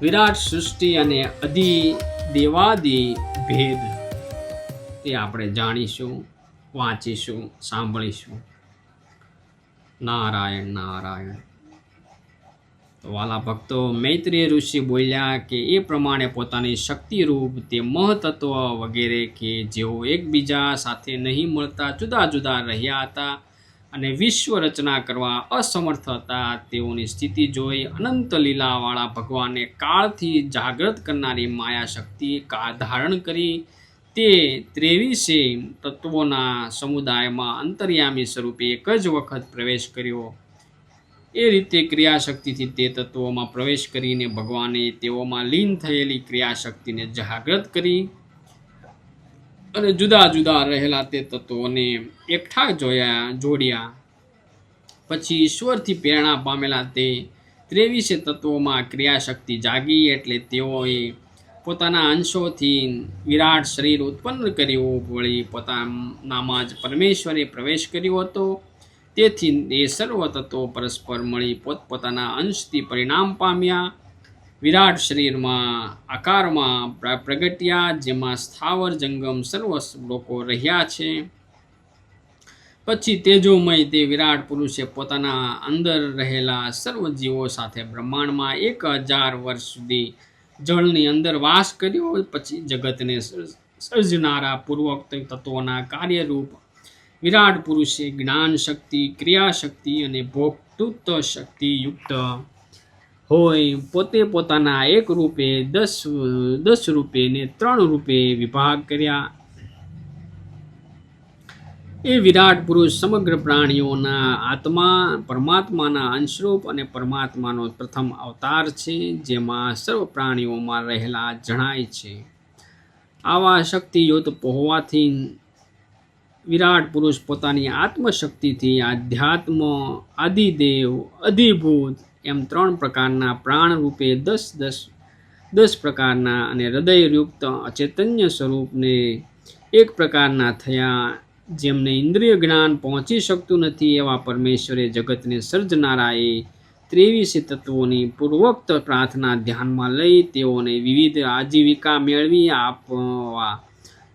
વિરાટ, સૃષ્ટિ અને અધિ દેવાદિ ભેદ તે આપણે જાણીશું, વાંચીશું, સાંભળીશું. નારાયણ નારાયણ. તો વાલા ભક્તો મૈત્રીય ઋષિ બોલ્યા કે એ પ્રમાણે પોતાની શક્તિરૂપ તે મહતત્વ વગેરે કે જેઓ એકબીજા સાથે નહીં મળતા, જુદા જુદા રહ્યા હતા અને વિશ્વ રચના કરવા અસમર્થ હતા. તેઓની સ્થિતિ જોઈ અનંત લીલાવાળા ભગવાને કાળથી જાગૃત કરનારી માયા શક્તિ કા ધારણ કરી તે ત્રેવીસે તત્વોના સમુદાયમાં અંતર્યામી સ્વરૂપે એક જ વખત પ્રવેશ કર્યો. એ રીતે ક્રિયાશક્તિથી તે તત્વોમાં પ્રવેશ કરીને ભગવાને તેઓમાં લીન થયેલી ક્રિયાશક્તિને જાગૃત કરી અને જુદા જુદા રહેલા તે તત્વોને એકઠા જોયા, જોડ્યા. પછી ઈશ્વરથી પ્રેરણા પામેલા તે ત્રેવીસે તત્વોમાં ક્રિયાશક્તિ જાગી એટલે તેઓએ પોતાના અંશોથી વિરાટ શરીર ઉત્પન્ન કર્યું વળી પોતાનામાં જ પરમેશ્વરે પ્રવેશ કર્યો હતો. તેથી એ સર્વ તત્વો પરસ્પર મળી પોતપોતાના અંશથી પરિણામ પામ્યા. વિરાટ શરીરમાં આકારમાં પ્રગટ્યા, જેમાં સ્થાવર જંગમ સર્વ લોકો રહ્યા છે. પછી તેજોમય તે વિરાટ પુરુષે પોતાના અંદર રહેલા સર્વ જીવો સાથે બ્રહ્માંડમાં એક હજાર વર્ષ સુધી જળની અંદર વાસ કર્યો. પછી જગતને સર્જનારા પૂર્વક તત્વોના કાર્યરૂપ વિરાટ પુરુષે જ્ઞાન શક્તિ, ક્રિયાશક્તિ અને ભોગતૃત્વ શક્તિ યુક્ત હોય પોતે પોતાના એક રૂપે દસ દસ રૂપે ને ત્રણ રૂપે વિભાગ કર્યા. એ વિરાટ પુરુષ સમગ્ર પ્રાણીઓના આત્મા, પરમાત્માના અંશરૂપ અને પરમાત્માનો પ્રથમ અવતાર છે, જેમાં સર્વ પ્રાણીઓમાં રહેલા જણાય છે. આવા શક્તિયુત હોવાથી વિરાટ પુરુષ પોતાની આત્મશક્તિથી આધ્યાત્મ, આદિદેવ, અધિભૂત એમ ત્રણ પ્રકારના પ્રાણ રૂપે દસ દસ દસ પ્રકારના અને હૃદયયુક્ત અચૈતન્ય સ્વરૂપને એક પ્રકારના થયા જેમને ઇન્દ્રિય જ્ઞાન પહોંચી શકતું નથી એવા પરમેશ્વરે જગતને સર્જનારાએ ત્રેવીસે તત્વોની પૂર્વોક્ત પ્રાર્થના ધ્યાનમાં લઈ તેઓને વિવિધ આજીવિકા મેળવી આપવા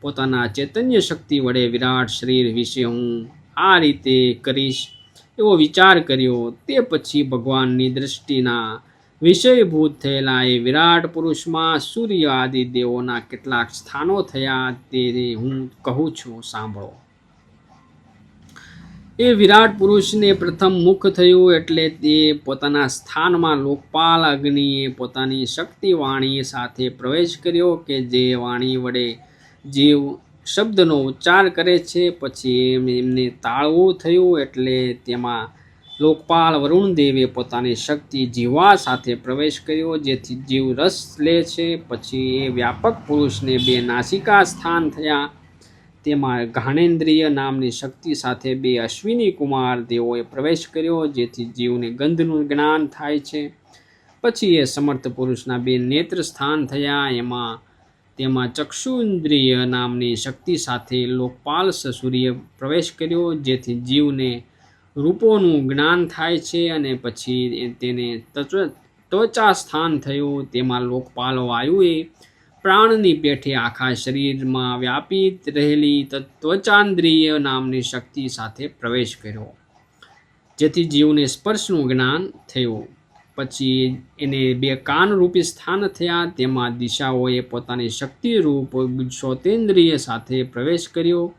પોતાના ચૈતન્ય શક્તિ વડે વિરાટ શરીર વિશે હું આ રીતે કરીશ. એવો વિચાર કર્યો. તે પછી ભગવાનની દ્રષ્ટિના વિષયભૂત થયેલા એ વિરાટ પુરુષમાં સૂર્ય આદિ દેવોના કેટલાક સ્થાનો થયા તે હું કહું છું, સાંભળો. એ વિરાટ પુરુષને પ્રથમ મુખ થયું એટલે તે પોતાના સ્થાનમાં લોકપાલ અગ્નિએ પોતાની શક્તિ વાણી સાથે પ્રવેશ કર્યો કે જે વાણી વડે જીવ શબ્દનો ઉચ્ચાર કરે છે, પછી એમ એમને તાળવું થયું એટલે તેમાં લોકપાલ વરુણ દેવે પોતાની શક્તિ જીવા સાથે પ્રવેશ કર્યો, જેથી જીવ રસ લે છે. પછી એ વ્યાપક પુરુષને બે નાસિકા સ્થાન થયા. તેમાં ઘાણેન્દ્રિય નામની શક્તિ સાથે બે અશ્વિની કુમાર દેવોએ પ્રવેશ કર્યો, જેથી જીવને ગંધનું જ્ઞાન થાય છે. પછી એ સમર્થ પુરુષના બે નેત્ર સ્થાન થયા. એમાં તેમાં ચક્ષુન્દ્રિય નામની શક્તિ સાથે લોકપાલ સસુરીએ પ્રવેશ કર્યો, જેથી જીવને રૂપોનું જ્ઞાન થાય છે અને પછી તેને ત્વચા સ્થાન થયું. તેમાં લોકપાલ વાયુએ પ્રાણની પેઠે આખા શરીરમાં વ્યાપિત રહેલી ત્વચાંદ્રિય નામની શક્તિ સાથે પ્રવેશ કર્યો, જેથી જીવને સ્પર્શનું જ્ઞાન થયું. પછી એને બે કાનરૂપી સ્થાન થયા. તેમાં દિશાઓએ પોતાની શક્તિરૂપ શ્રોતેન્દ્રિય સાથે પ્રવેશ કર્યો.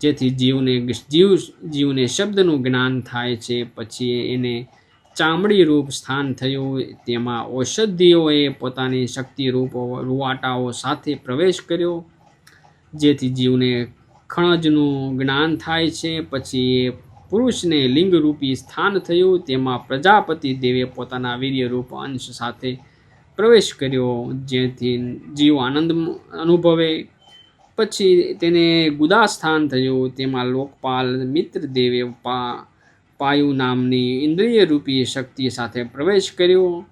જેથી જીવને જીવ, જીવને શબ્દનું જ્ઞાન થાય છે. પછી એને ચામડી રૂપ સ્થાન થયું. તેમાં ઔષધિઓએ પોતાની શક્તિરૂપ રૂવાટાઓ સાથે પ્રવેશ કર્યો. જેથી જીવને ખણજનું જ્ઞાન થાય છે. પછી પુરુષને લિંગરૂપી સ્થાન થયું, તેમાં પ્રજાપતિ દેવે પોતાના વીર્યરૂપ અંશ સાથે પ્રવેશ કર્યો, જેથી જીવ આનંદ અનુભવે. પછી તેને ગુદા સ્થાન થયું, તેમાં લોકપાલ મિત્ર દેવે પા, પાયુ નામની ઇન્દ્રિયરૂપી શક્તિ સાથે પ્રવેશ કર્યો,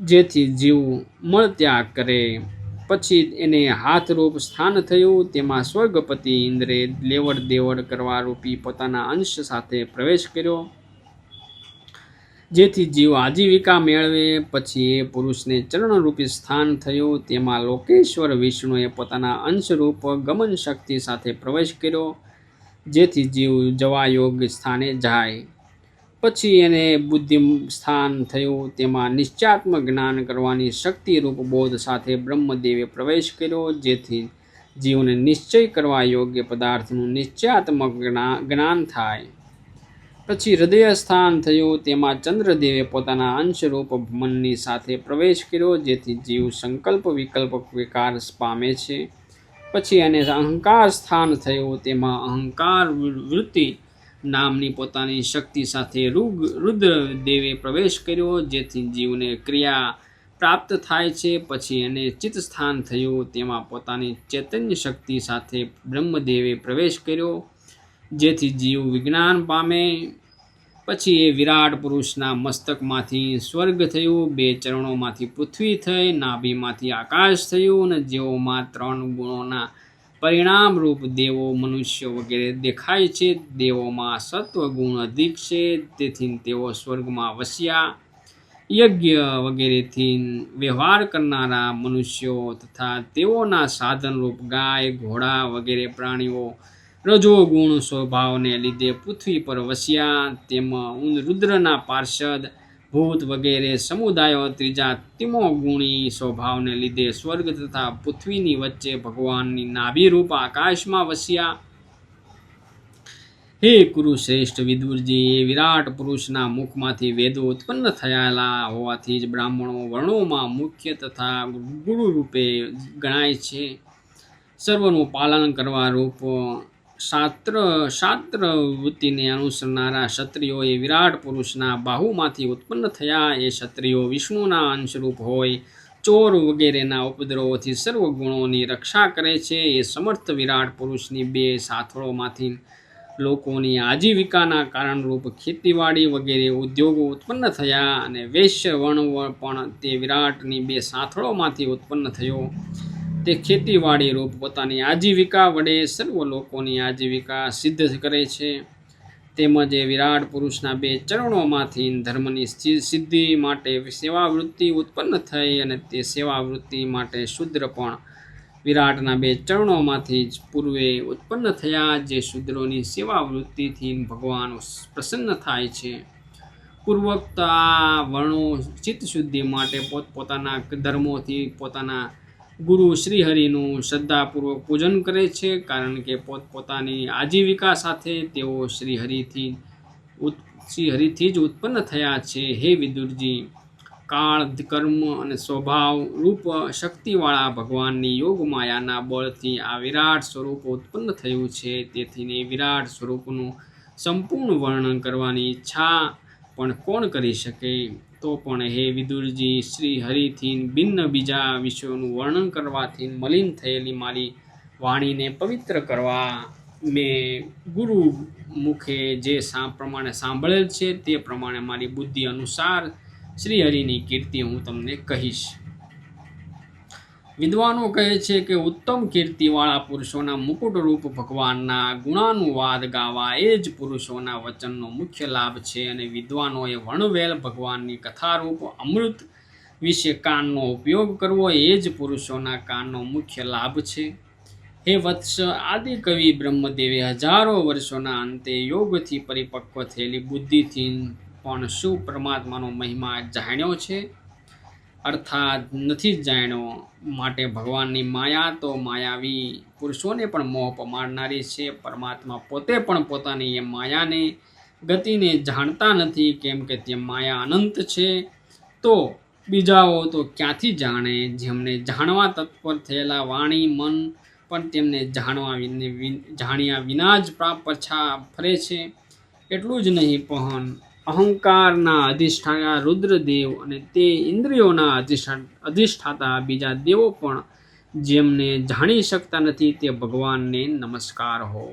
જેથી જીવ મળત્યાગ કરે. પછી એને હાથરૂપ સ્થાન થયું. તેમાં સ્વર્ગપતિ ઇન્દ્રે લેવડ દેવડ કરવા રૂપી પોતાના અંશ સાથે પ્રવેશ કર્યો. જેથી જીવ આજીવિકા મેળવે. પછી એ પુરુષને ચરણરૂપી સ્થાન થયું. તેમાં લોકેશ્વર વિષ્ણુએ પોતાના અંશરૂપ ગમન શક્તિ સાથે પ્રવેશ કર્યો. જેથી જીવ જવા યોગ્ય સ્થાને જાય. પછી એને બુદ્ધિ સ્થાન થયું. તેમાં નિશ્ચાત્મ જ્ઞાન કરવાની શક્તિરૂપ બોધ સાથે બ્રહ્મદેવે પ્રવેશ કર્યો, જેથી જીવને નિશ્ચય કરવા યોગ્ય પદાર્થનું નિશ્ચયાત્મક જ્ઞા- જ્ઞાન થાય. પછી હૃદય સ્થાન થયું. તેમાં ચંદ્રદેવે પોતાના અંશરૂપ મનની સાથે પ્રવેશ કર્યો, જેથી જીવ સંકલ્પ વિકલ્પ વિકાર પામે છે. પછી એને અહંકાર સ્થાન થયું. તેમાં અહંકાર વૃત્તિ નામની પોતાની શક્તિ સાથે રુગ રુદ્રદેવે પ્રવેશ કર્યો, જેથી જીવને ક્રિયા પ્રાપ્ત થાય છે. પછી એને ચિત્તસ્થાન થયું. તેમાં પોતાની ચૈતન્ય શક્તિ સાથે બ્રહ્મદેવે પ્રવેશ કર્યો, જેથી જીવ વિજ્ઞાન પામે. પછી એ વિરાટ પુરુષના મસ્તકમાંથી સ્વર્ગ થયું. બે ચરણોમાંથી પૃથ્વી થઈ, નાભીમાંથી આકાશ થયું અને જેઓમાં ત્રણ ગુણોના પરિણામરૂપ દેવો મનુષ્ય વગેરે દેખાય છે. દેવોમાં સત્વ ગુણ અધિક છે. તેથી તેઓ સ્વર્ગમાં વસ્યા. યજ્ઞ વગેરેથી વ્યવહાર કરનારા મનુષ્યો તથા તેઓના સાધનરૂપ ગાય, ઘોડા વગેરે પ્રાણીઓ, રજોગુણ સ્વભાવને લીધે પૃથ્વી પર વસ્યા. તેમાં રુદ્રના પાર્ષદ ભૂત વગેરે સમુદાયો ત્રીજા ગુણી સ્વભાવને લીધે સ્વર્ગ તથા પૃથ્વીની વચ્ચે ભગવાનની નાભિરૂપ આકાશમાં વસ્યા. હે કુરુશ્રેષ્ઠ વિદુરજી, એ વિરાટ પુરુષના મુખમાંથી વેદો ઉત્પન્ન થયેલા હોવાથી જ બ્રાહ્મણો વર્ણોમાં મુખ્ય તથા ગુરુ રૂપે ગણાય છે. સર્વનું પાલન કરવા રૂપ શાસ્ત્ર શાસ્ત્ર વૃત્તિને અનુસરનારા ક્ષત્રિયો એ વિરાટ પુરુષના બાહુમાંથી ઉત્પન્ન થયા એ ક્ષત્રિયો વિષ્ણુના અંશરૂપ હોય. ચોર વગેરેના ઉપદ્રવોથી સર્વ ગુણોની રક્ષા કરે છે એ સમર્થ વિરાટ પુરુષની બે સાથળોમાંથી. લોકોની આજીવિકાના કારણરૂપ ખેતીવાડી વગેરે ઉદ્યોગો ઉત્પન્ન થયા અને વૈશ્ય વર્ણ પણ તે વિરાટની બે સાથળોમાંથી ઉત્પન્ન થયો. તે ખેતીવાડી રૂપ પોતાની આજીવિકા વડે સર્વ લોકોની આજીવિકા સિદ્ધ કરે છે. તેમજ એ વિરાટ પુરુષના બે ચરણોમાંથી ધર્મની સિદ્ધિ માટે સેવાવૃત્તિ ઉત્પન્ન થઈ અને તે સેવાવૃત્તિ માટે શુદ્ર પણ. વિરાટના બે ચરણોમાંથી જ પૂર્વે ઉત્પન્ન થયા જે શુદ્રોની સેવાવૃત્તિથી ભગવાન પ્રસન્ન થાય છે. પૂર્વોક્ત આ વર્ણો ચિત્તશુદ્ધિ માટે પોતપોતાના ધર્મોથી પોતાના ગુરુ શ્રીહરિનું શ્રદ્ધાપૂર્વક પૂજન કરે છે, કારણ કે પોતપોતાની આજીવિકા સાથે તેઓ શ્રીહરિથી ઉત, શ્રીહરિથી જ ઉત્પન્ન થયા છે. હે વિદુરજી, કાળ, કર્મ અને સ્વભાવ રૂપ શક્તિવાળા ભગવાનની યોગ માયાના બળથી આ વિરાટ સ્વરૂપ ઉત્પન્ન થયું છે. તેથી વિરાટ સ્વરૂપનું સંપૂર્ણ વર્ણન કરવાની ઈચ્છા પણ કોણ કરી શકે? તો પણ હે વિદુરજી, શ્રી હરિથી ભિન્ન બીજા વિષયોનું વર્ણન કરવાથી મલિન થયેલી મારી વાણીને પવિત્ર કરવા. મેં ગુરુ મુખે જે સા, પ્રમાણે સાંભળેલ છે તે પ્રમાણે મારી બુદ્ધિ અનુસાર શ્રી હરિની કીર્તિ હું તમને કહીશ. વિદ્વાનો કહે છે કે ઉત્તમ કીર્તિવાળા પુરુષોના મુકુટરૂપ ભગવાનના ગુણાનુવાદ ગાવા એ જ પુરુષોના વચનનો મુખ્ય લાભ છે અને વિદ્વાનોએ વણવેલ ભગવાનની કથારૂપ અમૃત વિશે કાનનો ઉપયોગ કરવો એ જ પુરુષોના કાનનો મુખ્ય લાભ છે. હે વત્સ, આદિ કવિ બ્રહ્મદેવે હજારો વર્ષોના અંતે યોગથી પરિપક્વ થયેલી બુદ્ધિથી પણ શું પરમાત્માનો મહિમા જાણ્યો છે. અર્થાત નથી જાણ્યો માટે ભગવાનની માયા તો માયાવી પુરુષોને પણ મોહ પમાડનારી છે. પરમાત્મા પોતે પણ પોતાની એ માયાને ગતિને જાણતા નથી, કેમ કે તે માયા અનંત છે. તો બીજાઓ તો ક્યાંથી જાણે? જેમને જાણવા તત્પર થયેલા વાણી, મન, પણ તેમને જાણવા જાણ્યા વિના જ પ્રાપ, પાછા ફરે છે. એટલું જ નહીં, પણ અહંકારના અધિષ્ઠાતા રુદ્રદેવ અને તે ઇન્દ્રિયોના અધિષ્ઠા અધિષ્ઠાતા બીજા દેવો પણ જેમને જાણી શકતા નથી તે ભગવાનને નમસ્કાર હો.